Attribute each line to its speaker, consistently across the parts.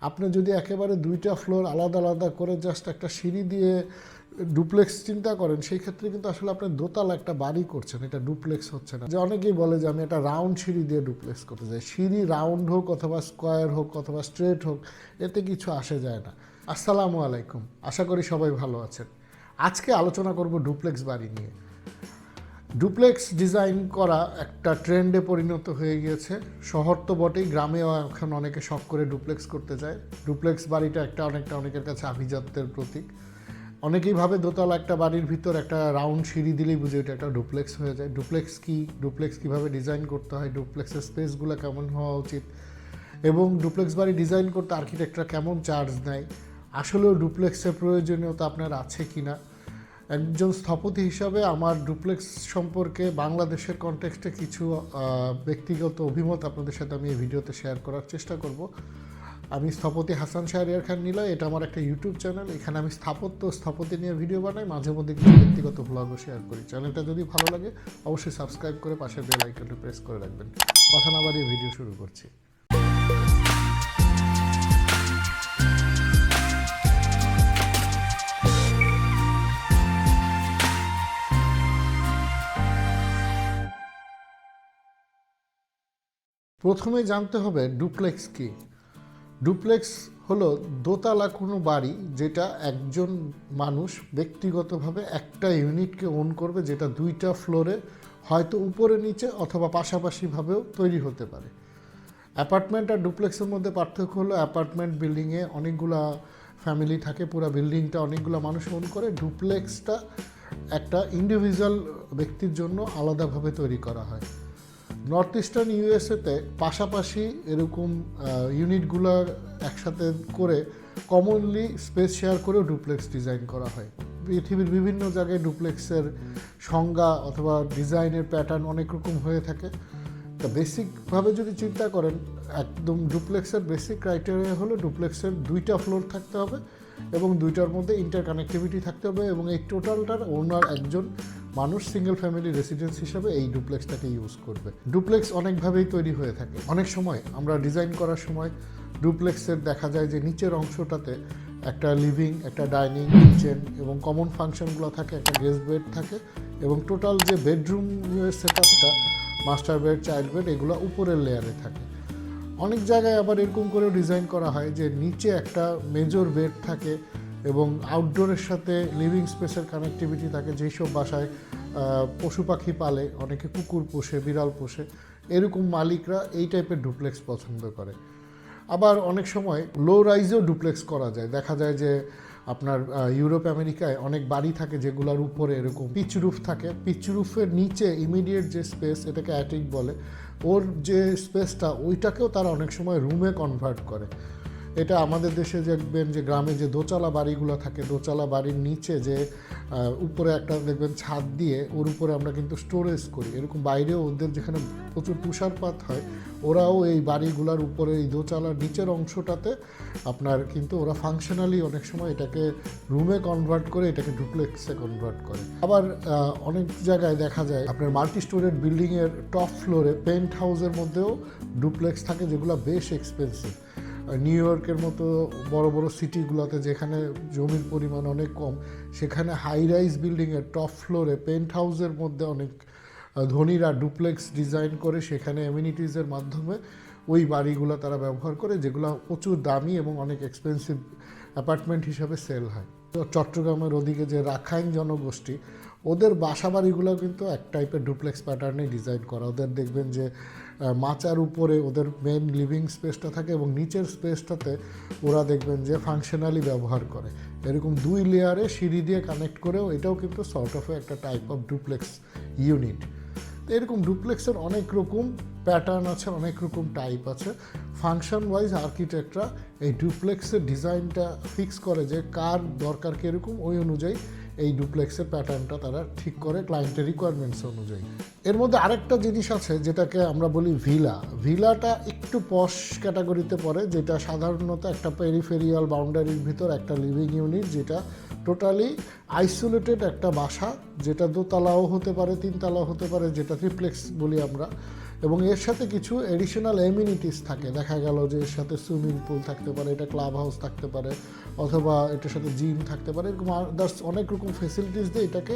Speaker 1: আপনি যদি একেবারে দুইটা ফ্লোর আলাদা আলাদা করে জাস্ট একটা সিঁড়ি দিয়ে ডুপ্লেক্স চিন্তা করেন, সেই ক্ষেত্রে কিন্তু আসলে আপনি দোতলা একটা বাড়ি করছেন, এটা ডুপ্লেক্স হচ্ছে না। যে অনেকেই বলে যে আমি একটা রাউন্ড সিঁড়ি দিয়ে ডুপ্লেক্স করতে চাই। সিঁড়ি রাউন্ড হোক অথবা স্কোয়ার হোক অথবা স্ট্রেট হোক, এতে কিছু আসে যায় না। আসসালামু আলাইকুম, আশা করি সবাই ভালো আছেন। আজকে আলোচনা করব ডুপ্লেক্স বাড়ি নিয়ে। ডুপ্লেক্স ডিজাইন করা একটা ট্রেন্ডে পরিণত হয়ে গিয়েছে। শহর তো বটেই, গ্রামেও এখন অনেকে শখ করে ডুপ্লেক্স করতে চায় ডুপ্লেক্স বাড়িটা একটা অনেকটা অনেকের কাছে আভিজাত্যের প্রতীক। অনেকেই ভাবে দোতলা একটা বাড়ির ভিতর একটা রাউন্ড সিঁড়ি দিলেই বুঝে এটা একটা ডুপ্লেক্স হয়ে যায়। ডুপ্লেক্স কী? ডুপ্লেক্স কীভাবে ডিজাইন করতে হয়? ডুপ্লেক্সের স্পেসগুলো কেমন হওয়া উচিত? এবং ডুপ্লেক্স বাড়ি ডিজাইন করতে আর্কিটেক্টরা কেমন চার্জ নেয়? আসলেও ডুপ্লেক্সের প্রয়োজনীয়তা আপনার আছে কি না একজন স্থপতি হিসাবে আমার ডুপ্লেক্স সম্পর্কে বাংলাদেশের কনটেক্সটে কিছু ব্যক্তিগত অভিমত আপনাদের সাথে আমি এই ভিডিওতে শেয়ার করার চেষ্টা করব। আমি স্থপতি হাসান শাহরিয়ার খান নিলয়, এটা আমার একটা ইউটিউব চ্যানেল এখানে আমি স্থাপত্য স্থপতি নিয়ে ভিডিও বানাই, মাঝে মধ্যে কিছু ব্যক্তিগত ব্লগও শেয়ার করি। চ্যানেলটা যদি ভালো লাগে, অবশ্যই সাবস্ক্রাইব করে পাশের বেল আইকনটা প্রেস করে রাখবেন। কথা না বাড়িয়ে ভিডিও শুরু করছি। প্রথমে জানতে হবে ডুপ্লেক্স কি। ডুপ্লেক্স হলো দোতলা কোনো বাড়ি যেটা একজন মানুষ ব্যক্তিগতভাবে একটা ইউনিটকে ওন করবে যেটা দুইটা ফ্লোরে হয়তো উপরে নিচে অথবা পাশাপাশিভাবেও তৈরি হতে পারে। অ্যাপার্টমেন্ট আর ডুপ্লেক্সের মধ্যে পার্থক্য হলো অ্যাপার্টমেন্ট বিল্ডিংয়ে অনেকগুলা ফ্যামিলি থাকে, পুরো বিল্ডিংটা অনেকগুলো মানুষ ওন করে। ডুপ্লেক্সটা একটা ইন্ডিভিজুয়াল ব্যক্তির জন্য আলাদাভাবে তৈরি করা হয়। নর্থ ইস্টার্ন ইউএসএতে পাশাপাশি এরকম ইউনিটগুলো একসাথে করে কমনলি স্পেস শেয়ার করেও ডুপ্লেক্স ডিজাইন করা হয়। পৃথিবীর বিভিন্ন জায়গায় ডুপ্লেক্সের সংজ্ঞা অথবা ডিজাইনের প্যাটার্ন অনেক রকম হয়ে থাকে। তা বেসিকভাবে যদি চিন্তা করেন, একদম ডুপ্লেক্সের বেসিক ক্রাইটেরিয়া হলো ডুপ্লেক্সের দুইটা ফ্লোর থাকতে হবে। এবং দুইটার মধ্যে ইন্টার কানেক্টিভিটি থাকতে হবে এবং এই টোটালটার ওনার একজন মানুষ সিঙ্গেল ফ্যামিলি রেসিডেন্স হিসাবে এই ডুপ্লেক্সটাকে ইউজ করবে। ডুপ্লেক্স অনেকভাবেই তৈরি হয়ে থাকে। অনেক সময় আমরা ডিজাইন করার সময় ডুপ্লেক্সের দেখা যায় যে নিচের অংশটাতে একটা লিভিং একটা ডাইনিং কিচেন এবং কমন ফাংশনগুলো থাকে, একটা গেস্ট বেড থাকে এবং টোটাল যে বেডরুম সেট আপটা মাস্টার বেড চাইল্ড বেড এগুলো উপরের লেয়ারে থাকে। অনেক জায়গায় আবার এরকম করেও ডিজাইন করা হয় যে নিচে একটা মেজর বেড থাকে এবং আউটডোরের সাথে লিভিং স্পেসের কানেক্টিভিটি থাকে, যেই সব বাসায় পশু পাখি পালে, অনেকে কুকুর পোষে, বিড়াল পোষে, এরকম মালিকরা এই টাইপের ডুপ্লেক্স পছন্দ করে। আবার অনেক সময় লো রাইজেও ডুপ্লেক্স করা যায়। দেখা যায় যে আপনার ইউরোপ আমেরিকায় অনেক বাড়ি থাকে যেগুলোর উপরে এরকম পিচ রুফ থাকে। পিচ রুফের নিচে ইমিডিয়েট যে স্পেস এটাকে অ্যাটিক বলে ওর যে স্পেসটা ওইটাকেও তারা অনেক সময় রুমে কনভার্ট করে। এটা আমাদের দেশে দেখবেন যে গ্রামে যে দোচালা বাড়িগুলো থাকে দোচালা বাড়ির নিচে যে উপরে একটা দেখবেন ছাদ দিয়ে ওর উপরে আমরা কিন্তু স্টোরেজ করি। এরকম বাইরেও ওদের যেখানে প্রচুর তুষারপাত হয়, ওরাও এই বাড়িগুলোর উপরে, এই দোচালার নিচের অংশটাতে আপনার কিন্তু ওরা ফাংশনালি অনেক সময় এটাকে রুমে কনভার্ট করে, এটাকে ডুপ্লেক্সে কনভার্ট করে। আবার অনেক জায়গায় দেখা যায় আপনার মাল্টি স্টোরেড বিল্ডিংয়ের টপ ফ্লোরে পেন্ট হাউসের মধ্যেও ডুপ্লেক্স থাকে যেগুলো বেশ এক্সপেন্সিভ নিউ ইয়র্কের মতো বড় বড় সিটিগুলোতে যেখানে জমির পরিমাণ অনেক কম, সেখানে হাই রাইজ বিল্ডিংয়ের টপ ফ্লোরে পেন্ট হাউসের মধ্যে অনেক ধনীরা ডুপ্লেক্স ডিজাইন করে সেখানে এমিনিটিসের মাধ্যমে ওই বাড়িগুলো তারা ব্যবহার করে, যেগুলো প্রচুর দামি এবং অনেক এক্সপেন্সিভ অ্যাপার্টমেন্ট হিসাবে সেল হয়। চট্টগ্রামের ওদিকে যে রাখাইন জনগোষ্ঠী ওদের বাসা বাড়িগুলো কিন্তু এক টাইপের ডুপ্লেক্স প্যাটার্নে ডিজাইন করা। ওদের দেখবেন যে মাচার উপরে ওদের মেন লিভিং স্পেসটা থাকে এবং নিচের স্পেসটাতে ওরা দেখবেন যে ফাংশনালি ব্যবহার করে। এরকম দুই লেয়ারে সিঁড়ি দিয়ে কানেক্ট করেও এটাও কিন্তু সর্ট অফ একটা টাইপ অফ ডুপ্লেক্স ইউনিট এরকম ডুপ্লেক্সের অনেক রকম প্যাটার্ন আছে, অনেক রকম টাইপ আছে। ফাংশন ওয়াইজ আর্কিটেক্টরা এই ডুপ্লেক্সের ডিজাইনটা ফিক্স করে যে কার দরকার কীরকম, ওই অনুযায়ী এই ডুপ্লেক্সের প্যাটার্নটা তারা ঠিক করে ক্লায়েন্টের রিকোয়ারমেন্টস অনুযায়ী। এর মধ্যে আরেকটা জিনিস আছে যেটাকে আমরা বলি ভিলা ভিলাটা একটু পশ ক্যাটাগরিতে পড়ে, যেটা সাধারণত একটা পেরিফেরিয়াল বাউন্ডারির ভিতর একটা লিভিং ইউনিট যেটা টোটালি আইসোলেটেড একটা বাসা, যেটা দোতলাও হতে পারে, তিনতলাও হতে পারে, যেটা ট্রিপ্লেক্স বলি আমরা। এবং এর সাথে কিছু এডিশনাল এমিনিটিস থাকে। দেখা গেল যে এর সাথে সুইমিং পুল থাকতে পারে, এটা ক্লাব হাউস থাকতে পারে, অথবা এটার সাথে জিম থাকতে পারে, এরকম আদার্স অনেক রকম ফেসিলিটিস দিয়ে এটাকে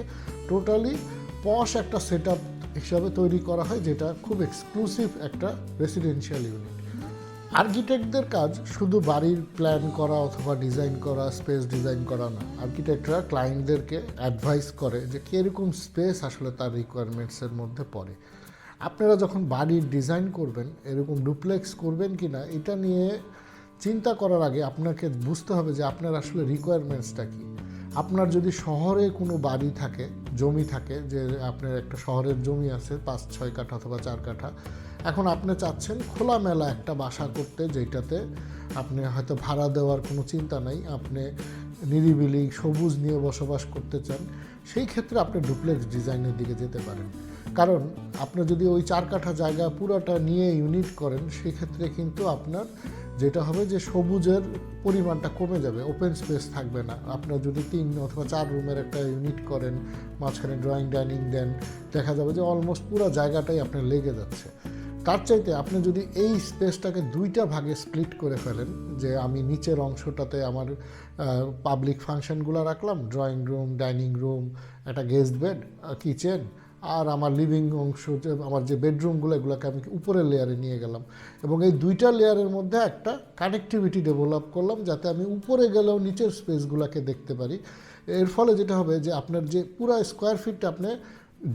Speaker 1: টোটালি পশ একটা সেট হিসাবে তৈরি করা হয়, যেটা খুব এক্সক্লুসিভ একটা রেসিডেন্সিয়াল ইউনিট আর্কিটেক্টদের কাজ শুধু বাড়ির প্ল্যান করা অথবা ডিজাইন করা স্পেস ডিজাইন করা না। আর্কিটেক্টরা ক্লায়েন্টদেরকে অ্যাডভাইস করে যে কীরকম স্পেস আসলে তার রিকোয়ারমেন্টসের মধ্যে পড়ে। আপনারা যখন বাড়ির ডিজাইন করবেন, এরকম ডুপ্লেক্স করবেন কি না এটা নিয়ে চিন্তা করার আগে আপনাকে বুঝতে হবে যে আপনার আসলে রিকোয়ারমেন্টসটা কী। আপনার যদি শহরে কোনো বাড়ি থাকে, জমি থাকে, যে আপনার একটা শহরের জমি আছে, পাঁচ, ছয় কাঠা অথবা চার কাঠা এখন আপনি চাচ্ছেন খোলামেলা একটা বাসা করতে, যেটাতে আপনি হয়তো ভাড়া দেওয়ার কোনো চিন্তা নাই, আপনি নিরিবিলি সবুজ নিয়ে বসবাস করতে চান, সেই ক্ষেত্রে আপনি ডুপ্লেক্স ডিজাইনের দিকে যেতে পারেন। কারণ আপনি যদি ওই চার কাঠা জায়গা পুরোটা নিয়ে ইউনিট করেন, সেক্ষেত্রে কিন্তু আপনার যেটা হবে যে সবুজের পরিমাণটা কমে যাবে ওপেন স্পেস থাকবে না। আপনার যদি তিন অথবা চার রুমের একটা ইউনিট করেন, মাঝখানে ড্রয়িং ডাইনিং দেন দেখা যাবে যে অলমোস্ট পুরো জায়গাটাই আপনার লেগে যাচ্ছে। তার চাইতে আপনি যদি এই স্পেসটাকে দুইটা ভাগে স্প্লিট করে ফেলেন, যে আমি নিচের অংশটাতে আমার পাবলিক ফাংশনগুলো রাখলাম ড্রয়িং রুম ডাইনিং রুম একটা গেস্ট বেড কিচেন আর আমার লিভিং অংশ, যে আমার যে বেডরুমগুলো এগুলোকে আমি উপরের লেয়ারে নিয়ে গেলাম। এবং এই দুইটা লেয়ারের মধ্যে একটা কানেক্টিভিটি ডেভেলপ করলাম, যাতে আমি উপরে গেলেও নিচের স্পেসগুলোকে দেখতে পারি। এর ফলে যেটা হবে যে আপনার যে পুরো স্কোয়ার ফিটটা আপনি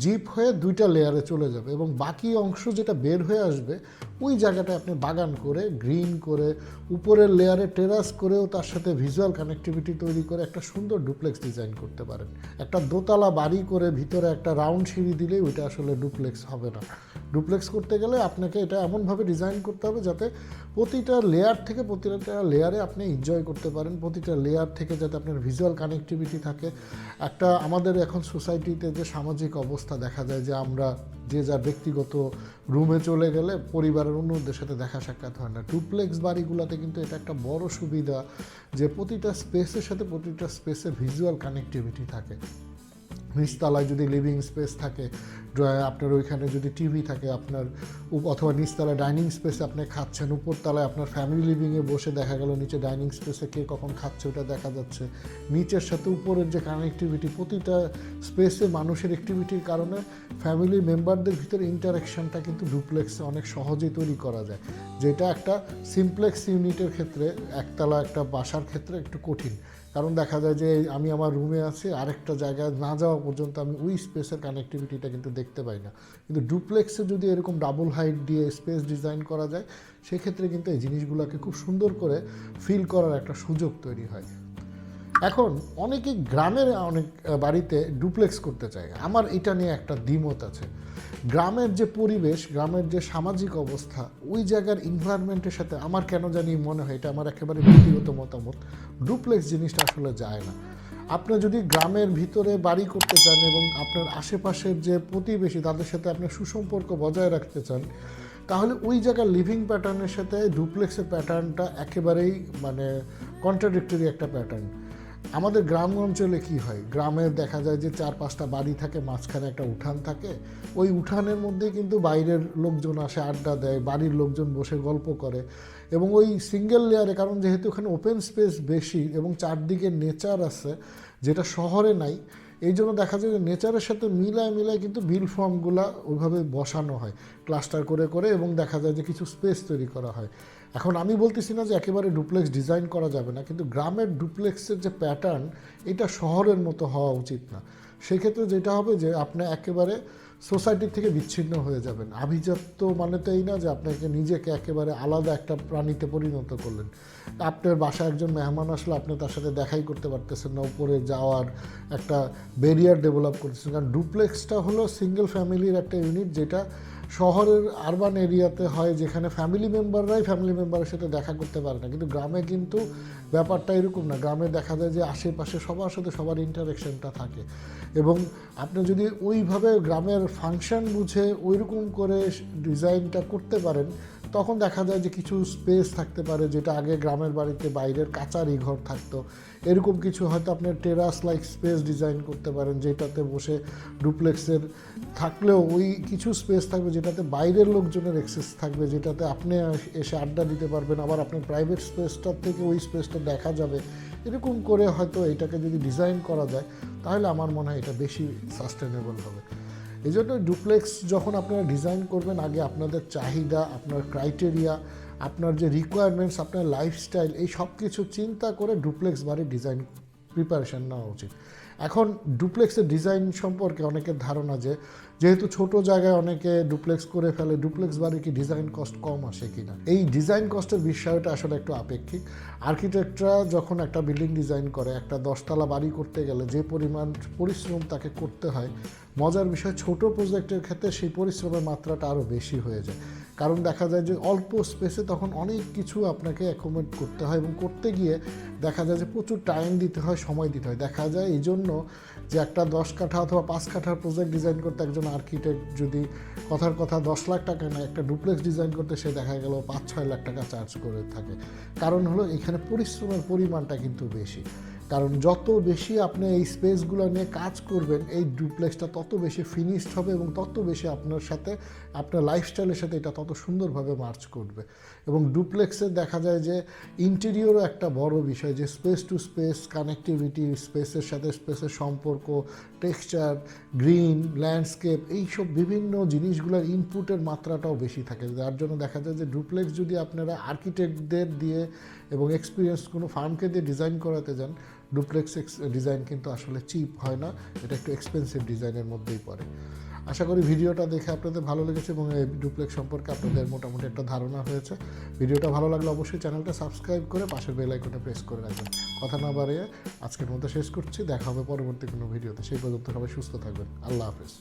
Speaker 1: জিপ হয়ে দুইটা লেয়ারে চলে যাবে এবং বাকি অংশ যেটা বের হয়ে আসবে, ওই জায়গাটায় আপনি বাগান করে, গ্রিন করে, উপরের লেয়ারে টেরাস করেও তার সাথে ভিজুয়াল কানেক্টিভিটি তৈরি করে একটা সুন্দর ডুপ্লেক্স ডিজাইন করতে পারেন। একটা দোতলা বাড়ি করে ভিতরে একটা রাউন্ড সিঁড়ি দিলেই ওইটা আসলে ডুপ্লেক্স হবে না। ডুপ্লেক্স করতে গেলে আপনাকে এটা এমনভাবে ডিজাইন করতে হবে যাতে প্রতিটা লেয়ার থেকে প্রতিটা লেয়ারে আপনি এনজয় করতে পারেন, প্রতিটা লেয়ার থেকে যাতে আপনার ভিজুয়াল কানেক্টিভিটি থাকে। একটা আমাদের এখন সোসাইটিতে যে সামাজিক অবস্থা দেখা যায় যে আমরা যে যার ব্যক্তিগত রুমে চলে গেলে পরিবারের অন্যদের সাথে দেখা সাক্ষাৎ হয় না। ডুপ্লেক্স বাড়িগুলোতে কিন্তু এটা একটা বড় সুবিধা যে প্রতিটা স্পেসের সাথে প্রতিটা স্পেসে ভিজুয়াল কানেক্টিভিটি থাকে। নিচতলায় যদি লিভিং স্পেস থাকে আপনার ওইখানে যদি টিভি থাকে, আপনার অথবা নিচতলায় ডাইনিং স্পেসে আপনি খাচ্ছেন, উপরতলায় আপনার ফ্যামিলি লিভিংয়ে বসে দেখা গেল, নিচে ডাইনিং স্পেসে কে কখন খাচ্ছে ওটা দেখা যাচ্ছে। নিচের সাথে উপরের যে কানেক্টিভিটি প্রতিটা স্পেসে মানুষের অ্যাক্টিভিটির কারণে ফ্যামিলি মেম্বারদের ভিতরে ইন্টারাকশনটা কিন্তু ডুপ্লেক্সে অনেক সহজেই তৈরি করা যায়। যেটা একটা সিমপ্লেক্স ইউনিটের ক্ষেত্রে, একতলা একটা বাসার ক্ষেত্রে একটু কঠিন। কারণ দেখা যায় যে আমি আমার রুমে আছি, আরেকটা জায়গায় না যাওয়া পর্যন্ত আমি ওই স্পেসের কানেক্টিভিটিটা কিন্তু দেখতে পাই না। কিন্তু ডুপ্লেক্সে যদি এরকম ডাবল হাইট দিয়ে স্পেস ডিজাইন করা যায়, সেক্ষেত্রে কিন্তু এই জিনিসগুলোকে খুব সুন্দর করে ফিল করার একটা সুযোগ তৈরি হয়। এখন অনেকে গ্রামের, অনেক বাড়িতে ডুপ্লেক্স করতে চায়। আমার এটা নিয়ে একটা দ্বিমত আছে। গ্রামের যে পরিবেশ, গ্রামের যে সামাজিক অবস্থা, ওই জায়গার ইনভায়রনমেন্টের সাথে আমার কেন জানি মনে হয়, এটা আমার একেবারে ব্যক্তিগত মতামত, ডুপ্লেক্স জিনিসটা আসলে যায় না। আপনি যদি গ্রামের ভিতরে বাড়ি করতে চান এবং আপনার আশেপাশের যে প্রতিবেশী, তাদের সাথে আপনি সুসম্পর্ক বজায় রাখতে চান, তাহলে ওই জায়গার লিভিং প্যাটার্নের সাথে ডুপ্লেক্সের প্যাটার্নটা একেবারেই মানে কন্ট্রাডিক্টরি একটা প্যাটার্ন আমাদের গ্রাম অঞ্চলে কি হয়? গ্রামে দেখা যায় যে চার পাঁচটা বাড়ি থাকে, মাঝখানে একটা উঠান থাকে। ওই উঠানের মধ্যে কিন্তু বাইরের লোকজন আসে, আড্ডা দেয়, বাড়ির লোকজন বসে গল্প করে। এবং ওই সিঙ্গেল লেয়ারে, কারণ যেহেতু ওখানে ওপেন স্পেস বেশি এবং চারদিকে নেচার আছে, যেটা শহরে নাই, এই জন্য দেখা যায় যে নেচারের সাথে মিলায় মিলায় কিন্তু বিল ফর্মগুলা ওইভাবে বসানো হয় ক্লাস্টার করে করে এবং দেখা যায় যে কিছু স্পেস তৈরি করা হয়। এখন আমি বলতেছি না যে একেবারে ডুপ্লেক্স ডিজাইন করা যাবে না, কিন্তু গ্রামের ডুপ্লেক্সের যে প্যাটার্ন এটা শহরের মতো হওয়া উচিত না। সেক্ষেত্রে যেটা হবে যে আপনি একেবারে সোসাইটির থেকে বিচ্ছিন্ন হয়ে যাবেন। আভিজাত্য মানে তো এই না যে আপনাকে নিজেকে একেবারে আলাদা একটা প্রাণীতে পরিণত করলেন। আপনার বাসায় একজন মেহমান আসলে আপনি তার সাথে দেখাই করতে পারতেছেন না, উপরে যাওয়ার একটা ব্যারিয়ার ডেভেলপ করতেছেন। কারণ ডুপ্লেক্সটা হলো সিঙ্গেল ফ্যামিলির একটা ইউনিট যেটা শহরের আরবান এরিয়াতে হয় যেখানে ফ্যামিলি মেম্বাররাই ফ্যামিলি মেম্বারের সাথে দেখা করতে পারে না। কিন্তু গ্রামে কিন্তু ব্যাপারটা এরকম না। গ্রামে দেখা যায় যে আশেপাশে সবার সাথে সবার ইন্টারেকশনটা থাকে। এবং আপনি যদি ওইভাবে গ্রামের ফাংশন বুঝে ওইরকম করে ডিজাইনটা করতে পারেন তখন দেখা যায় যে কিছু স্পেস থাকতে পারে যেটা আগে গ্রামের বাড়িতে বাইরের কাচারি ঘর থাকতো। এরকম কিছু হয়তো আপনি টেরাস লাইক স্পেস ডিজাইন করতে পারেন, যেটাতে বসে ডুপ্লেক্সের থাকলেও ওই কিছু স্পেস থাকবে যেটাতে বাইরের লোকজনের অ্যাক্সেস থাকবে, যেটাতে আপনি এসে আড্ডা দিতে পারবেন। আবার আপনার প্রাইভেট স্পেসটার থেকে ওই স্পেসটা দেখা যাবে। এরকম করে হয়তো এটাকে যদি ডিজাইন করা যায়, তাহলে আমার মনে হয় এটা বেশি সাস্টেনেবল হবে। এই জন্য ডুপ্লেক্স যখন আপনারা ডিজাইন করবেন, আগে আপনাদের চাহিদা, আপনার ক্রাইটেরিয়া আপনার যে রিকোয়ারমেন্টস আপনার লাইফস্টাইল এই সব কিছু চিন্তা করে ডুপ্লেক্স বাড়ির ডিজাইন প্রিপারেশান নেওয়া উচিত। এখন ডুপ্লেক্সের ডিজাইন সম্পর্কে অনেকের ধারণা যে, যেহেতু ছোট জায়গায় অনেকে ডুপ্লেক্স করে ফেলে, ডুপ্লেক্স বাড়ি কি ডিজাইন কস্ট কম আসে কি না এই ডিজাইন কস্টের বিষয়টা আসলে একটু আপেক্ষিক। আর্কিটেক্টরা যখন একটা বিল্ডিং ডিজাইন করে, একটা দশতলা বাড়ি করতে গেলে যে পরিমাণ পরিশ্রম তাকে করতে হয়, মজার বিষয় ছোট প্রজেক্টের ক্ষেত্রে সেই পরিশ্রমের মাত্রাটা আরও বেশি হয়ে যায়। কারণ দেখা যায় যে, অল্প স্পেসে তখন অনেক কিছু আপনাকে অ্যাকোমোডেট করতে হয় এবং করতে গিয়ে দেখা যায় যে প্রচুর টাইম দিতে হয়, সময় দিতে হয়। দেখা যায় এই জন্য যে একটা দশ কাঠা অথবা পাঁচ কাঠার প্রজেক্ট ডিজাইন করতে একজন আর্কিটেক্ট যদি কথার কথা দশ লাখ টাকা নেয় একটা ডুপ্লেক্স ডিজাইন করতে সে দেখা গেল পাঁচ, ছয় লাখ টাকা চার্জ করে থাকে। কারণ হলো এখানে পরিশ্রমের পরিমাণটা কিন্তু বেশি। কারণ যত বেশি আপনি এই স্পেসগুলো নিয়ে কাজ করবেন, এই ডুপ্লেক্সটা তত বেশি ফিনিশড হবে এবং তত বেশি আপনার সাথে, আপনার লাইফস্টাইলের সাথে এটা তত সুন্দরভাবে মার্চ করবে। এবং ডুপ্লেক্সে দেখা যায় যে ইন্টেরিয়রও একটা বড় বিষয় যে স্পেস টু স্পেস কানেক্টিভিটি স্পেসের সাথে স্পেসের সম্পর্ক টেক্সচার গ্রিন ল্যান্ডস্কেপ এইসব বিভিন্ন জিনিসগুলোর ইনপুটের মাত্রাটাও বেশি থাকে। যার জন্য দেখা যায় যে ডুপ্লেক্স যদি আপনারা আর্কিটেক্টদের দিয়ে এবং এক্সপিরিয়েন্স কোনো ফার্মকে দিয়ে ডিজাইন করাতে যান ডুপ্লেক্স ডিজাইন কিন্তু আসলে চিপ হয় না, এটা একটু এক্সপেন্সিভ ডিজাইনের মধ্যেই পড়ে। আশা করি ভিডিওটা দেখে আপনাদের ভালো লেগেছে এবং এই ডুপ্লেক্স সম্পর্কে আপনাদের মোটামুটি একটা ধারণা হয়েছে। ভিডিওটা ভালো লাগলে অবশ্যই চ্যানেলটা সাবস্ক্রাইব করে পাশের বেল আইকনে প্রেস করে রাখবেন। কথা না বাড়িয়ে আজকের মতো শেষ করছি, দেখা হবে পরবর্তী কোনো ভিডিওতে। সেই পর্যন্ত সবাই সুস্থ থাকবেন। আল্লাহ হাফেজ।